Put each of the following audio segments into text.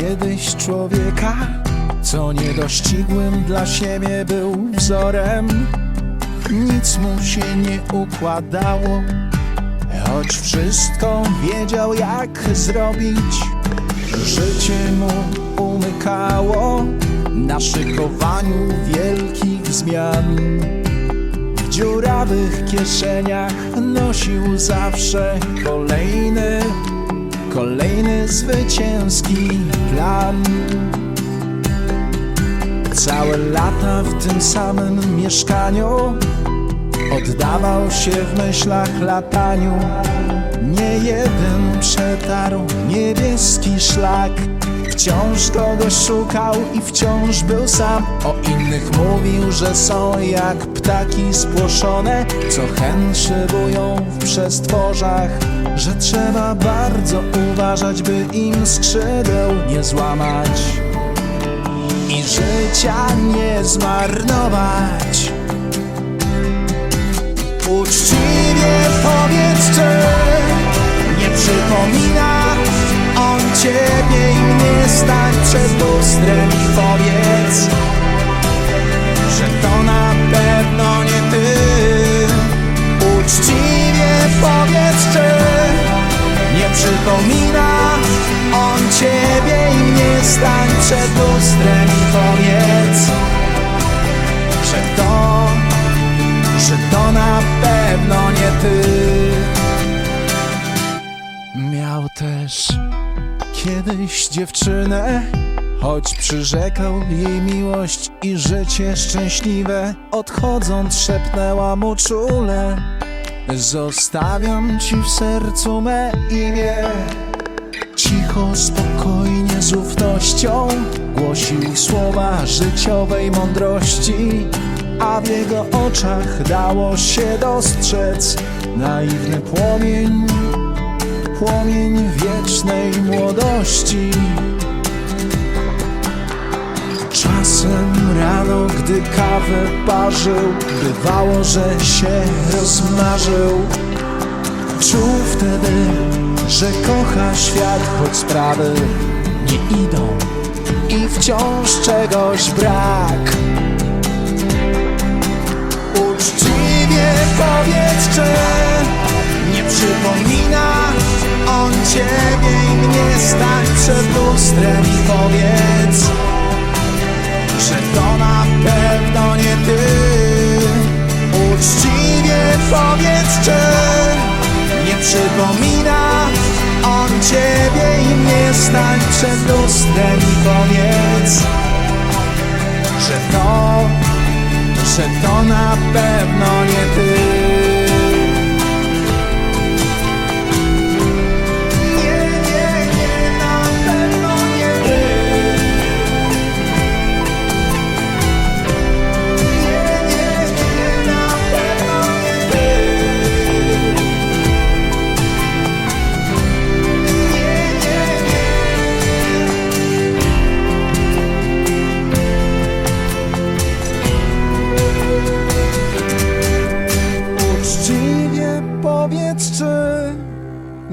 Kiedyś człowieka, co niedościgłym dla siebie był wzorem. Nic mu się nie układało, choć wszystko wiedział jak zrobić. Życie mu umykało na szykowaniu wielkich zmian. W dziurawych kieszeniach nosił zawsze kolejny, kolejny zwycięski plan. Całe lata w tym samym mieszkaniu oddawał się w myślach lataniu. Nie jeden przetarł niebieski szlak. Wciąż kogoś szukał i wciąż był sam. O innych mówił, że są jak ptaki spłoszone, co hen szybują w przestworzach. Że trzeba bardzo uważać, by im skrzydeł nie złamać i życia nie zmarnować. Uczciwie powiedz, czy nie przypomina stań przed lustrem i powiedz, że to na pewno nie ty. Uczciwie powiedz, czy nie przypomina on ciebie i mnie stań przed lustrem i powiedz, że to, że to na pewno kiedyś dziewczynę, choć przyrzekał jej miłość i życie szczęśliwe, odchodząc szepnęła mu czule. Zostawiam ci w sercu me imię. Cicho, spokojnie, z ufnością głosił słowa życiowej mądrości, a w jego oczach dało się dostrzec naiwny płomień, płomień wiecznej młodości. Czasem rano, gdy kawę parzył, bywało, że się rozmarzył. Czuł wtedy, że kocha świat, choć sprawy nie idą i wciąż czegoś brak. Uczciwie powiedz, czy nie przypomina on ciebie i mnie stań przed lustrem i powiedz, że to na pewno nie ty. Uczciwie powiedz, czy nie przypomina on ciebie i mnie stań przed lustrem i powiedz, że to, że to na pewno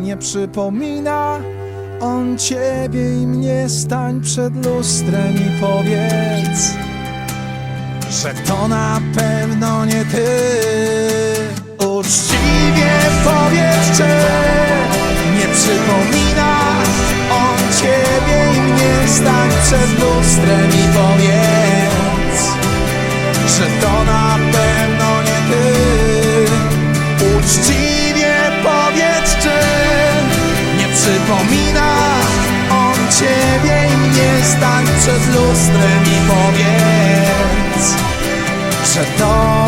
nie przypomina on ciebie i mnie stań przed lustrem i powiedz, że to na pewno nie ty. Uczciwie powiedz, czy nie przypomina on ciebie i mnie stań przed lustrem i powiedz, że to na pewno nie ty. Uczciwie nie przypomina on ciebie i mnie stań przed lustrem i powiedz, że to,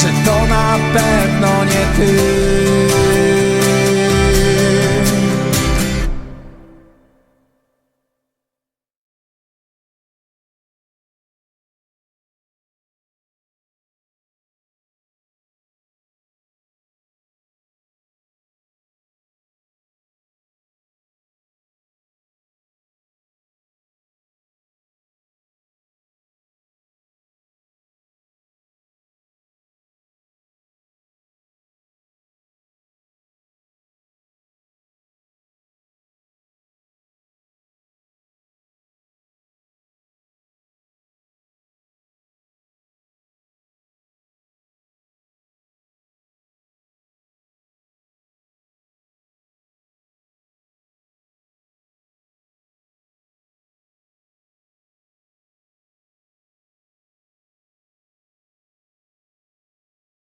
że to na pewno nie ty.